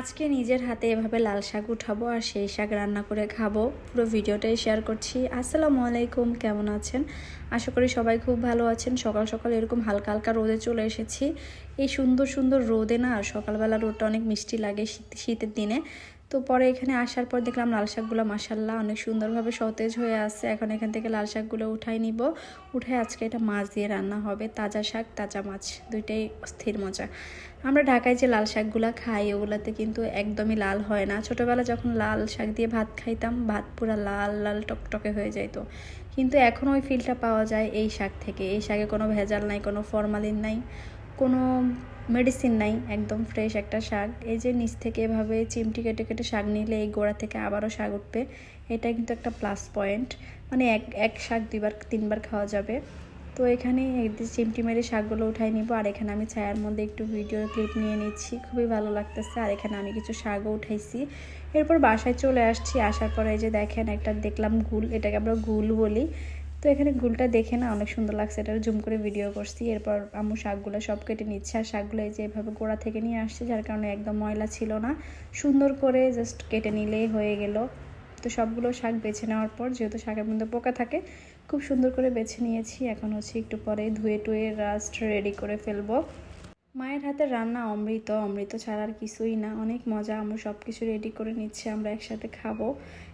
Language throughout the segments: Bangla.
আজকে নিজের হাতে এভাবে লাল শাক উঠাবো আর সেই শাক রান্না করে খাব। পুরো ভিডিওটাই শেয়ার করছি। আসসালামু আলাইকুম, কেমন আছেন? আশা করি সবাই খুব ভালো আছেন। সকাল সকাল এরকম হালকা হালকা রোদে চলে এসেছি। এই সুন্দর সুন্দর রোদে না, সকালবেলা রোদটা অনেক মিষ্টি লাগে শীত শীতের দিনে। তো পরে এখানে আসার পর দেখলাম লাল শাকগুলো মাসাল্লাহ অনেক সুন্দরভাবে সতেজ হয়ে আছে। এখন এখান থেকে লাল শাকগুলো উঠাই নিব। উঠাই আজকে এটা মাছ দিয়ে রান্না হবে। তাজা শাক, তাজা মাছ, দুইটাই স্থির মজা। আমরা ঢাকায় যে লাল শাকগুলো খাই, ওগুলাতে কিন্তু একদমই লাল হয় না। ছোটোবেলা যখন লাল শাক দিয়ে ভাত খাইতাম, ভাত পুরো লাল লাল টকটকে হয়ে যেত কিন্তু এখন ওই ফিলটা পাওয়া যায় এই শাক থেকে। এই শাকে কোনো ভেজাল নাই, কোনো ফরমালিন নাই। কোনো মেডিসিন নাই, একদম ফ্রেশ একটা শাক। এই যে নিচ থেকে এভাবে চিমটি কেটে কেটে শাক নিলে এই গোড়া থেকে আবারও শাক উঠবে। এটা কিন্তু একটা প্লাস পয়েন্ট মানে এক এক শাক দুইবার, তিনবার খাওয়া যাবে। তো এখানে চিমটি মেরে শাকগুলো উঠাই নিব। আর এখানে আমি ছায়ার মধ্যে একটু ভিডিও ক্লিপ নিয়ে নিচ্ছি। খুবই ভালো লাগতেছে। আর এখানে আমি কিছু শাকও উঠাইছি। এরপর বাসায় চলে আসছি। আসার পরে এই যে দেখেন একটা দেখলাম গুল। এটাকে আমরা গুল বলি। তো এখানে গুলটা দেখে না অনেক সুন্দর লাগছে। এটা জুম করে ভিডিও করছি। এরপর আমু শাকগুলো সব কেটে নিচ্ছে। আর শাকগুলো এই যে এভাবে গোড়া থেকে নিয়ে আসছে, যার কারণে একদম ময়লা ছিল না। সুন্দর করে জাস্ট কেটে নিলেই হয়ে গেল। তো সবগুলো শাক বেছে নেওয়ার পর, যেহেতু শাকের মধ্যে পোকা থাকে, খুব সুন্দর করে বেছে নিয়েছি। এখন হচ্ছে একটু পরে ধুয়ে টুয়ে রাস্ট রেডি করে ফেলব। মায়ের হাতের রান্না অমৃত অমৃত ছাড়া আর কিছুই না। অনেক মজা, আমরা সব কিছু রেডি করে নিচ্ছি, আমরা একসাথে খাব,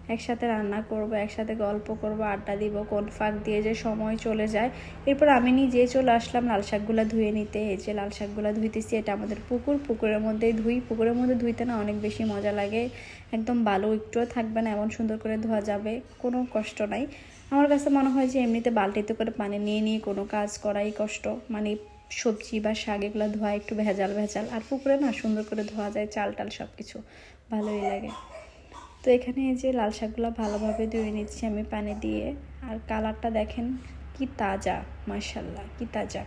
একসাথে রান্না করব, একসাথে গল্প করব, আড্ডা দিব, কোন ফাঁক দিয়ে যে সময় চলে যায়। এরপর আমি নিজে চলে আসলাম লাল শাকগুলো ধুয়ে নিতে। এই যে লাল শাকগুলো ধুইতেছি, এটা আমাদের পুকুর। পুকুরের মধ্যেই ধুই। পুকুরের মধ্যে ধুইতে না অনেক বেশি মজা লাগে। একদম ভালো একটুও থাকবে না, এমন সুন্দর করে ধোয়া যাবে, কোনো কষ্ট নাই। আমার কাছে মনে হয় যে এমনিতে বালতিতে করে পানি নিয়ে নিয়ে কোনো কাজ করাই কষ্ট। মানে সবজি বা শাক এগুলো ধোয়া একটু ভেজাল ভেজাল। আর পুকুরে না সুন্দর করে ধোয়া যায়, চাল টাল সব কিছু ভালোই লাগে। তো এখানে এই যে লাল শাকগুলো ভালোভাবে ধুয়ে নিচ্ছি আমি পানি দিয়ে। আর কালারটা দেখেন কি তাজা মার্শাল্লাহ কি তাজা।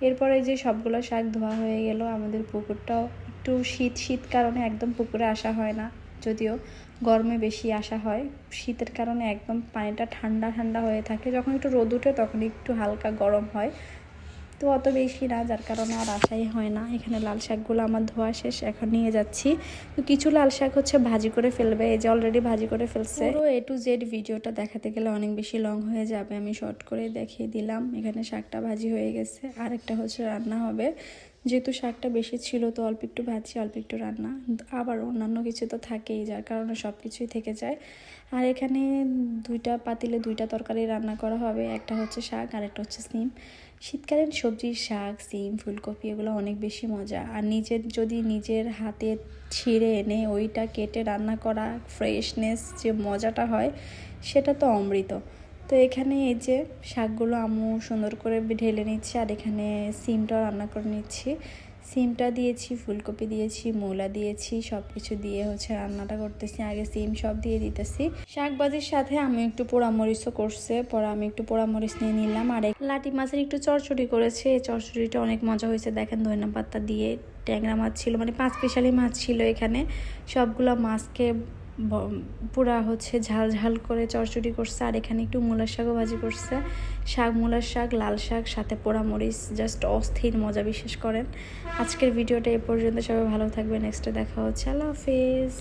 এরপরে যে সবগুলো শাক ধোয়া হয়ে গেল, আমাদের পুকুরটাও একটু শীত শীত কারণে একদম পুকুরে আসা হয় না। যদিও গরমে বেশি আসা হয়। শীতের কারণে একদম পানিটা ঠান্ডা ঠান্ডা হয়ে থাকে। যখন একটু রোদ উঠে তখন একটু হালকা গরম হয়। তো অত বেশি না, যার কারণে আর আশাই হয় না। এখানে লাল শাকগুলো আমার ধোয়া শেষ, এখন নিয়ে যাচ্ছি। তো কিছু লাল শাক হচ্ছে ভাজি করে ফেলবে, এই যে অলরেডি ভাজি করে ফেলছে। পুরো এ টু জেড ভিডিওটা দেখাতে গেলে অনেক বেশি লং হয়ে যাবে, আমি শর্ট করে দেখিয়ে দিলাম। এখানে শাকটা ভাজি হয়ে গেছে আর একটা হচ্ছে রান্না হবে। যেহেতু শাকটা বেশি ছিল, তো অল্প একটু ভাজি অল্প একটু রান্না। আবার অন্যান্য কিছু তো থাকেই, যার কারণে সব কিছুই থেকে যায়। আর এখানে দুইটা পাতিলে দুইটা তরকারি রান্না করা হবে। একটা হচ্ছে শাক, আর একটা হচ্ছে সিম। শীতকালীন সবজির শাক, সিম, ফুলকপি, এগুলো অনেক বেশি মজা। আর নিজের, যদি নিজের হাতে ছিঁড়ে এনে ওইটা কেটে রান্না করা ফ্রেশনেস যে মজাটা হয়, সেটা তো অমৃত। তো এখানে এই যে শাকগুলো আম্মু সুন্দর করে ঢেলে নিচ্ছে আর এখানে সিমটাও রান্না করে নিচ্ছি। সিমটা দিয়েছি, ফুলকপি দিয়েছি, মূলা দিয়েছি সব কিছু দিয়ে হচ্ছে রান্নাটা করতেছি। আগে সিম সব দিয়ে দিতেছি। শাকবাজির সাথে আমি একটু পোড়ামরিচও করছে, পরে আমি একটু পোড়ামরিচ নিয়ে নিলাম। আর লাটি মাছের একটু চরচড়ি করেছে, এই চরচড়িটা অনেক মজা হয়েছে। দেখেন ধনিয়া পাতা দিয়ে, ট্যাংরা মাছ ছিল মানে পাঁচ স্পেশালি মাছ ছিল এখানে। সবগুলো মাছকে পুরা হচ্ছে ঝাল ঝাল করে চড়চড়ি করছে, আর এখানে একটু মূলার শাকও ভাজি করছে। শাক, মূলার শাক, লাল শাক, সাথে পোড়া মরিচ জাস্ট অস্থির মজা বিশেষ করেন। আজকের ভিডিওটা এ পর্যন্ত, সবাই ভালো থাকবে নেক্সটে দেখা হচ্ছে, আল্লাহ হাফিজ।